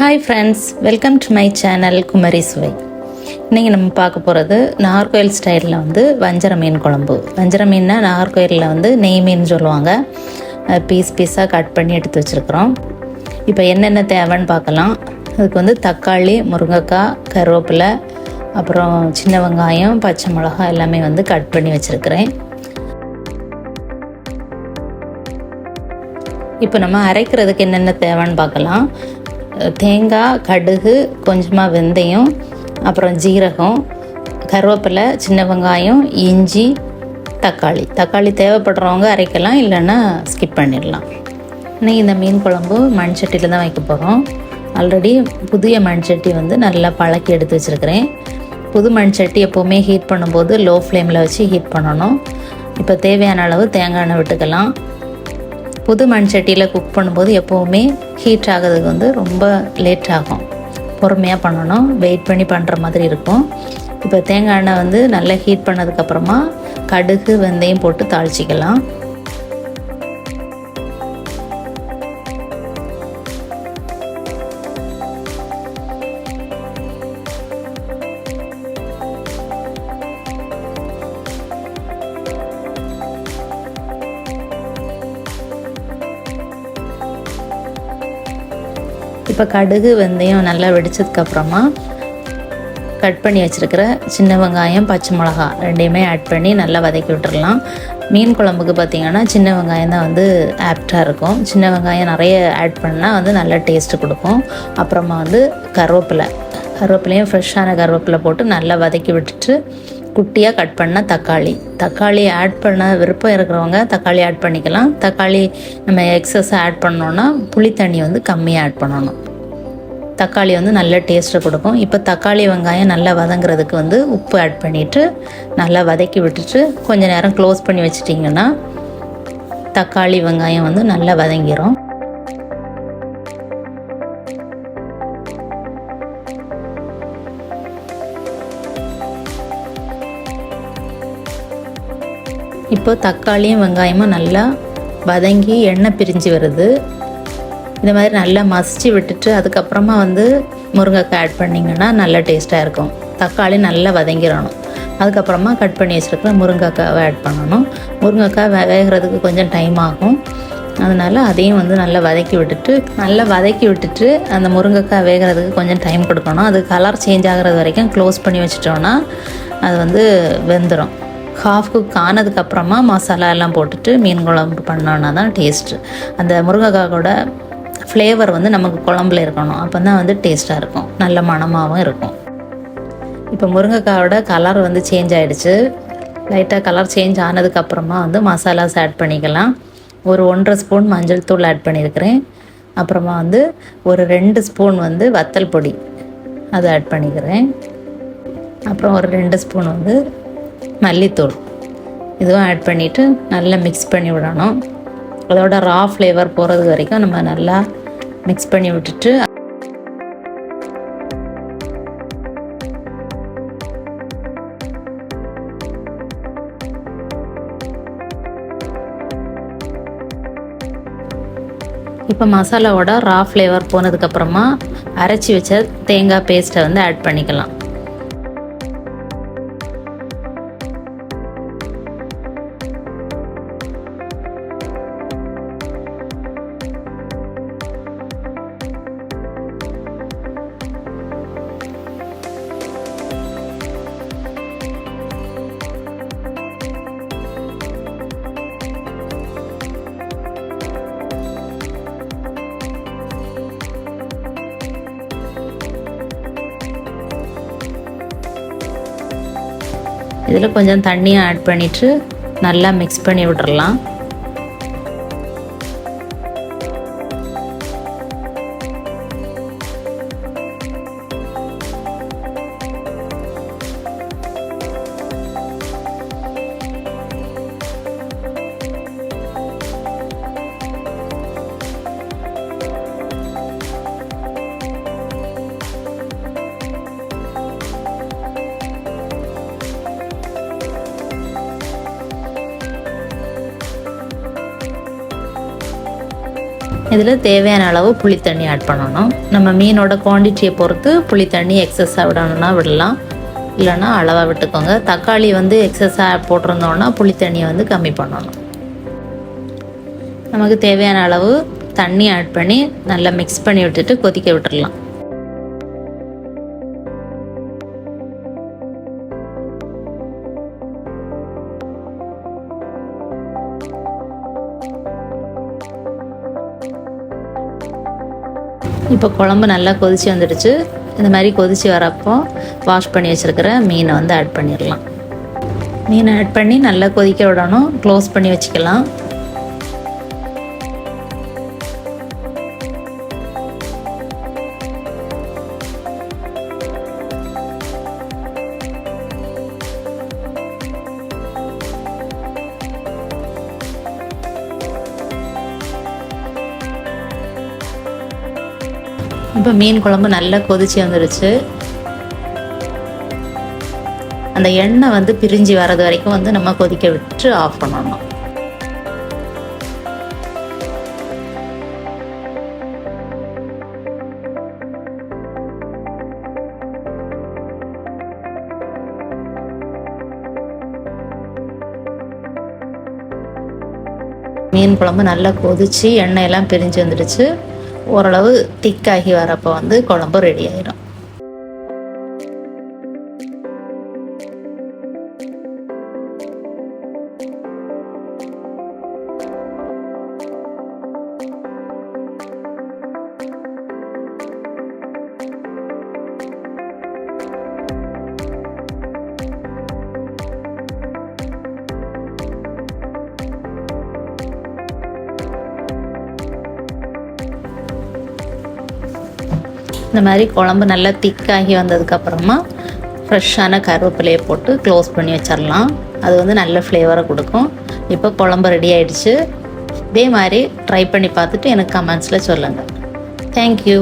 Hi friends welcome to my channel Kumari Suvai இன்றைக்கி நம்ம பார்க்க போகிறது நாகர்கோயில் ஸ்டைலில் வந்து வஞ்சர மீன் குழம்பு. வஞ்சர மீன்னா நாகர்கோயிலில் வந்து நெய் மீன் சொல்லுவாங்க. பீஸ் பீஸாக கட் பண்ணி எடுத்து வச்சுருக்குறோம். இப்போ என்னென்ன தேவைன்னு பார்க்கலாம். அதுக்கு வந்து தக்காளி முருங்கைக்காய் கருவேப்பிலை அப்புறம் சின்ன வெங்காயம் பச்சை மிளகாய் எல்லாமே வந்து கட் பண்ணி வச்சுருக்கிறேன். இப்போ நம்ம அரைக்கிறதுக்கு என்னென்ன தேவைன்னு பார்க்கலாம். தேங்காய் கடுகு கொஞ்சமாக வெந்தயம் அப்புறம் ஜீரகம் கருவேப்பிலை சின்ன வெங்காயம் இஞ்சி தக்காளி. தக்காளி தேவைப்படுறவங்க அரைக்கலாம் இல்லைன்னா ஸ்கிப் பண்ணிடலாம். இன்னைக்கு இந்த மீன் குழம்பு மண் சட்டியில் தான் வைக்க போகிறோம் ஆல்ரெடி புதிய மண் சட்டி வந்து நல்லா பழக்கி எடுத்து வச்சுருக்கிறேன். புது மண் சட்டி எப்போவுமே ஹீட் பண்ணும்போது லோ ஃப்ளேமில் வச்சு ஹீட் பண்ணணும். இப்போ தேவையான அளவு தேங்காய் எண்ணெய் விட்டுக்கலாம். புது மண் சட்டியில் குக் பண்ணும்போது எப்போவுமே ஹீட் ஆகிறதுக்கு வந்து ரொம்ப லேட் ஆகும். பொறுமையாக பண்ணணும். வெயிட் பண்ணி பண்ணுற மாதிரி இருக்கும். இப்போ தேங்காய் எண்ணெய் வந்து நல்லா ஹீட் பண்ணதுக்கப்புறமா கடுகு வெந்தயம் போட்டு தாளிச்சிக்கலாம். இப்போ கடுகு வெந்தயம் நல்லா வெடிச்சதுக்கப்புறமா கட் பண்ணி வச்சுருக்கிற சின்ன வெங்காயம் பச்சை மிளகா ரெண்டையுமே ஆட் பண்ணி நல்லா வதக்கி விட்டுறலாம். மீன் குழம்புக்கு பார்த்திங்கன்னா சின்ன வெங்காயம் தான் வந்து ஆப்டாக இருக்கும். சின்ன வெங்காயம் நிறைய ஆட் பண்ணால் வந்து நல்லா டேஸ்ட்டு கொடுக்கும். அப்புறமா வந்து கருவேப்பிலை. கருவேப்பிலையும் ஃப்ரெஷ்ஷான கருவேப்பிலை போட்டு நல்லா வதக்கி விட்டுட்டு குட்டியாக கட் பண்ண தக்காளி. தக்காளி ஆட் பண்ண விருப்பம் இருக்கிறவங்க தக்காளி ஆட் பண்ணிக்கலாம். தக்காளி நம்ம எக்ஸஸ் ஆட் பண்ணோன்னா புளி தண்ணி வந்து கம்மியாக ஆட் பண்ணணும். தக்காளி வந்து நல்ல டேஸ்ட்டை கொடுக்கும். இப்போ தக்காளி வெங்காயம் நல்லா வதங்குறதுக்கு வந்து உப்பு ஆட் பண்ணிவிட்டு நல்லா வதக்கி விட்டுட்டு கொஞ்ச நேரம் க்ளோஸ் பண்ணி வச்சிட்டிங்கன்னா தக்காளி வெங்காயம் வந்து நல்லா வதங்கிரும். இப்போ தக்காளியும் வெங்காயமும் நல்லா வதங்கி எண்ணெய் பிரிஞ்சு வருது. இந்த மாதிரி நல்லா மசிச்சு விட்டுட்டு அதுக்கப்புறமா வந்து முருங்கைக்காய் ஆட் பண்ணிங்கன்னா நல்லா டேஸ்ட்டாக இருக்கும். தக்காளி நல்லா வதங்கிடணும் அதுக்கப்புறமா கட் பண்ணி வச்சுருக்கிற முருங்கைக்காவை ஆட் பண்ணணும். முருங்கைக்காய் வேகிறதுக்கு கொஞ்சம் டைம் ஆகும். அதனால் அதையும் வந்து நல்லா வதக்கி விட்டுட்டு நல்லா வதக்கி விட்டுட்டு அந்த முருங்கைக்காய் வேகிறதுக்கு கொஞ்சம் டைம் கொடுக்கணும். அது கலர் சேஞ்ச் ஆகிறது வரைக்கும் க்ளோஸ் பண்ணி வச்சிட்டோன்னா அது வந்து வெந்துடும் ஹாஃப் குக் ஆனதுக்கப்புறமா மசாலா எல்லாம் போட்டுட்டு மீன் குழம்பு பண்ணோன்னா தான் டேஸ்ட்டு அந்த முருங்கைக்காயோட ஃப்ளேவர் வந்து நமக்கு குழம்புல இருக்கணும். அப்போ தான் வந்து டேஸ்ட்டாக இருக்கும். நல்ல மணமாகவும் இருக்கும். இப்போ முருங்கைக்காயோட கலர் வந்து சேஞ்ச் ஆகிடுச்சு லைட்டாக கலர் சேஞ்ச் ஆனதுக்கப்புறமா வந்து மசாலாஸ் ஆட் பண்ணிக்கலாம். ஒரு ஒன்றரை ஸ்பூன் மஞ்சள் தூள் ஆட் பண்ணியிருக்கிறேன் அப்புறமா வந்து ஒரு ரெண்டு ஸ்பூன் வந்து வத்தல் பொடி அதை ஆட் பண்ணிக்கிறேன். அப்புறம் ஒரு ரெண்டு ஸ்பூன் வந்து மல்லித்தூள். இதுவும் ஆட் பண்ணிவிட்டு நல்லா மிக்ஸ் பண்ணி விடணும். அதோட ரா ஃப்ளேவர் போகிறது வரைக்கும் நம்ம நல்லா மிக்ஸ் பண்ணி விட்டுட்டு இப்போ மசாலாவோட ரா ஃப்ளேவர் போனதுக்கப்புறமா அரைச்சி வச்ச தேங்காய் பேஸ்ட்டை வந்து ஆட் பண்ணிக்கலாம். இதில் கொஞ்சம் தண்ணியை ஆட் பண்ணிவிட்டு நல்லா மிக்ஸ் பண்ணி விட்டுறலாம். இதில் தேவையான அளவு புளித்தண்ணி ஆட் பண்ணணும். நம்ம மீனோட குவான்டிட்டியை பொறுத்து புளித்தண்ணி எக்ஸஸாக விடணும்னா விடலாம். இல்லைன்னா அளவாக விட்டுக்கோங்க. தக்காளி வந்து எக்ஸஸாக போட்டிருந்தோன்னா புளித்தண்ணியை வந்து கம்மி பண்ணணும். நமக்கு தேவையான அளவு தண்ணி ஆட் பண்ணி நல்லா மிக்ஸ் பண்ணி விட்டுட்டு கொதிக்க விட்டுடலாம் இப்போ குழம்பு நல்லா கொதிச்சு வந்துடுச்சு. இந்த மாதிரி கொதிச்சு வரப்போ வாஷ் பண்ணி வச்சுருக்கிற மீனை வந்து ஆட் பண்ணிடலாம். மீனை ஆட் பண்ணி நல்லா கொதிக்க விடணும். க்ளோஸ் பண்ணி வச்சுக்கலாம். இப்போ மீன் குழம்பு நல்லா கொதிச்சு வந்துடுச்சு அந்த எண்ணெய் வந்து பிரிஞ்சு வர்றது வரைக்கும் வந்து நம்ம கொதிக்க விட்டு ஆஃப் பண்ணணும். மீன் குழம்பு நல்லா கொதிச்சு எண்ணெயெல்லாம் பிரிஞ்சு வந்துடுச்சு. ஓரளவு திக்காகி வரப்போ வந்து குழம்பு ரெடி ஆயிடும் இந்த மாதிரி குழம்பு நல்லா திக்காகி வந்ததுக்கப்புறமா ஃப்ரெஷ்ஷான கருவேப்பிலையை போட்டு க்ளோஸ் பண்ணி வச்சிடலாம் அது வந்து நல்ல ஃப்ளேவரை கொடுக்கும். இப்போ குழம்பு ரெடி ஆயிடுச்சு. இதே மாதிரி ட்ரை பண்ணி பார்த்துட்டு எனக்கு கமெண்ட்ஸில் சொல்லுங்கள் தேங்க்யூ